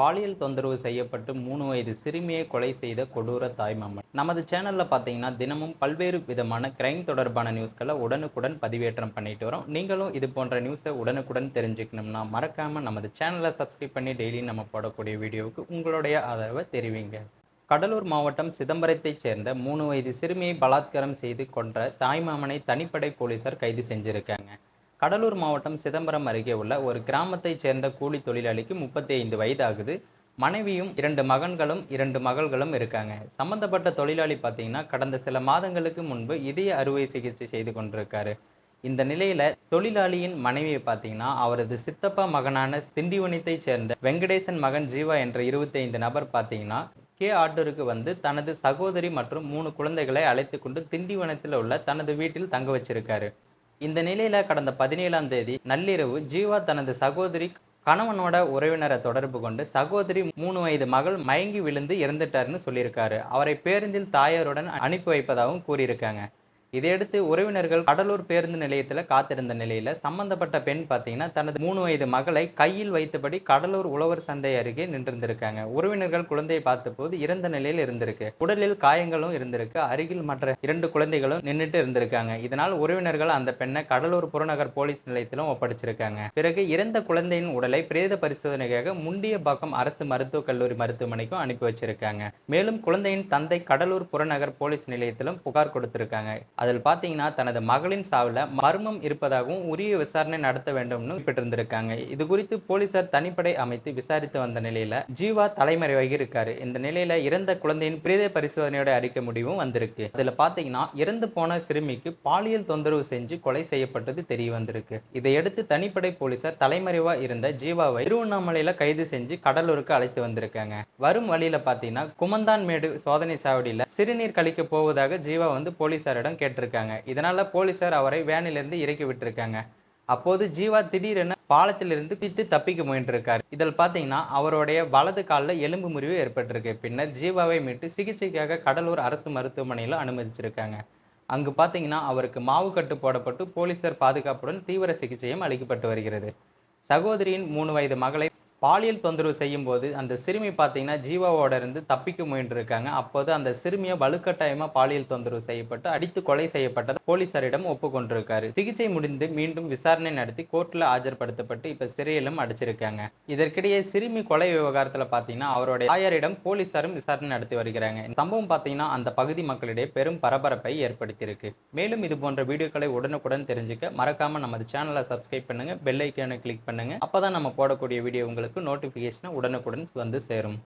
பாலியல் தொந்தரவு செய்யப்பட்டு மூணு வயது சிறுமியை கொலை செய்த கொடூர தாய்மாமன் நமது சேனல்ல பார்த்தீங்கன்னா தினமும் பல்வேறு விதமான கிரைம் தொடர்பான நியூஸ்களை உடனுக்குடன் பதிவேற்றம் பண்ணிட்டு வரோம். நீங்களும் இது போன்ற நியூஸை உடனுக்குடன் தெரிஞ்சுக்கணும்னா மறக்காம நமது சேனலை சப்ஸ்கிரைப் பண்ணி டெய்லி நம்ம போடக்கூடிய வீடியோவுக்கு உங்களுடைய ஆதரவை தெரிவிங்க. கடலூர் மாவட்டம் சிதம்பரத்தைச் சேர்ந்த மூணு வயது சிறுமியை பலாத்காரம் செய்து கொன்ற தாய்மாமனை தனிப்படை போலீசார் கைது செஞ்சிருக்காங்க. கடலூர் மாவட்டம் சிதம்பரம் அருகே உள்ள ஒரு கிராமத்தைச் சேர்ந்த கூலி தொழிலாளிக்கு முப்பத்தி ஐந்து வயதாகுது. மனைவியும் இரண்டு மகன்களும் இரண்டு மகள்களும் இருக்காங்க. சம்பந்தப்பட்ட தொழிலாளி பார்த்தீங்கன்னா கடந்த சில மாதங்களுக்கு முன்பு இதய அறுவை சிகிச்சை செய்து கொண்டிருக்காரு. இந்த நிலையில தொழிலாளியின் மனைவியை பார்த்தீங்கன்னா அவரது சித்தப்பா மகனான திண்டிவனத்தைச் சேர்ந்த வெங்கடேசன் மகன் ஜீவா என்ற இருபத்தைந்து நபர் பார்த்தீங்கன்னா கே ஆட்டூருக்கு வந்து தனது சகோதரி மற்றும் மூணு குழந்தைகளை அழைத்து கொண்டு திண்டிவனத்தில் உள்ள தனது வீட்டில் தங்க வச்சிருக்காரு. இந்த நிலையில கடந்த பதினேழாம் தேதி நள்ளிரவு ஜீவா தனது சகோதரி கணவனோட உறவினரை தொடர்பு கொண்டு சகோதரி மூணு வயது மகள் மயங்கி விழுந்து இறந்துட்டாருன்னு சொல்லியிருக்காரு. அவரை பேருந்தில் தாயாருடன் அனுப்பி வைப்பதாகவும் கூறியிருக்காங்க. இதையடுத்து உறவினர்கள் கடலூர் பேருந்து நிலையத்தில் காத்திருந்த நிலையில் சம்பந்தப்பட்ட பெண் பார்த்தீங்கன்னா தனது மூணு வயது மகளை கையில் வைத்தபடி கடலூர் உழவர் சந்தை அருகே நின்றிருந்திருக்காங்க. உறவினர்கள் குழந்தையை பார்த்தபோது இறந்த நிலையில் இருந்திருக்கு. உடலில் காயங்களும் இருந்திருக்கு. அருகில் மற்ற இரண்டு குழந்தைகளும் நின்றுட்டு இருந்திருக்காங்க. இதனால் உறவினர்கள் அந்த பெண்ணை கடலூர் புறநகர் போலீஸ் நிலையத்திலும் ஒப்படைச்சிருக்காங்க. பிறகு இறந்த குழந்தையின் உடலை பிரேத பரிசோதனைக்காக முண்டியபாக்கம் அரசு மருத்துவக் கல்லூரி மருத்துவமனைக்கும் அனுப்பி வச்சிருக்காங்க. மேலும் குழந்தையின் தந்தை கடலூர் புறநகர் போலீஸ் நிலையத்திலும் புகார் கொடுத்திருக்காங்க. அதில் பார்த்தீங்கன்னா தனது மகளின் சாவில் மர்மம் இருப்பதாகவும் உரிய விசாரணை நடத்த வேண்டும்னு குறிப்பிட்டிருந்திருக்காங்க. இது குறித்து போலீசார் தனிப்படை அமைத்து விசாரித்து வந்த நிலையில ஜீவா தலைமறைவாகி இருக்காரு. இந்த நிலையில இறந்த குழந்தையின் பிரேத பரிசோதனையோட அறிக்கை முடிவும் வந்திருக்கு. அதுல பாத்தீங்கன்னா இறந்து போன சிறுமிக்கு பாலியல் தொந்தரவு செஞ்சு கொலை செய்யப்பட்டது தெரிய வந்திருக்கு. இதையடுத்து தனிப்படை போலீசார் தலைமறைவா இருந்த ஜீவாவை திருவண்ணாமலையில கைது செஞ்சு கடலூருக்கு அழைத்து வந்திருக்காங்க. வரும் வழியில பாத்தீங்கன்னா குமந்தான்மேடு சோதனை சாவடியில சிறுநீர் கழிக்க போவதாக ஜீவா வந்து போலீசாரிடம் கேட்டிருக்காங்க. இதனால போலீசார் அவரை வேனிலிருந்து இறக்கி விட்டுருக்காங்க. அப்போது ஜீவா திடீரென பாலத்திலிருந்து பித்து தப்பிக்க முயன்றிருக்காரு. இதில் பார்த்தீங்கன்னா அவருடைய வலது காலில் எலும்பு முறிவு ஏற்பட்டிருக்கு. பின்னர் ஜீவாவை மீட்டு சிகிச்சைக்காக கடலூர் அரசு மருத்துவமனையில் அனுமதிச்சிருக்காங்க. அங்கு பார்த்தீங்கன்னா அவருக்கு மாவு கட்டு போடப்பட்டு போலீசார் பாதுகாப்புடன் தீவிர சிகிச்சையும் அளிக்கப்பட்டு வருகிறது. சகோதரியின் மூணு வயது மகளை பாலியல் தொந்தரவு செய்யும் போது அந்த சிறுமி பார்த்தீங்கன்னா ஜீவாவோட இருந்து தப்பிக்க முயன்றிருக்காங்க. அப்போது அந்த சிறுமியை வலுக்கட்டாயமா பாலியல் தொந்தரவு செய்யப்பட்டு அடித்து கொலை செய்யப்பட்டதை போலீசாரிடம் ஒப்புக்கொண்டிருக்காரு. சிகிச்சை முடிந்து மீண்டும் விசாரணை நடத்தி கோர்ட்ல ஆஜர்படுத்தப்பட்டு இப்ப சிறையிலும் அடைச்சிருக்காங்க. இதற்கிடையே சிறுமி கொலை விவகாரத்துல பாத்தீங்கன்னா அவருடைய தாயாரிடம் போலீசாரும் விசாரணை நடத்தி வருகிறாங்க. சம்பவம் பாத்தீங்கன்னா அந்த பகுதி மக்களிடையே பெரும் பரபரப்பை ஏற்படுத்தியிருக்கு. மேலும் இது போன்ற வீடியோக்களை உடனுக்குடன் தெரிஞ்சுக்க மறக்காம நமது சேனலை சப்ஸ்கிரைப் பண்ணுங்க பெல் ஐக்கானை கிளிக் பண்ணுங்க. அப்பதான் நம்ம போடக்கூடிய வீடியோ உங்களுக்கு நோட்டிபிகேஷன் உடனுக்குடன் வந்து சேரும்.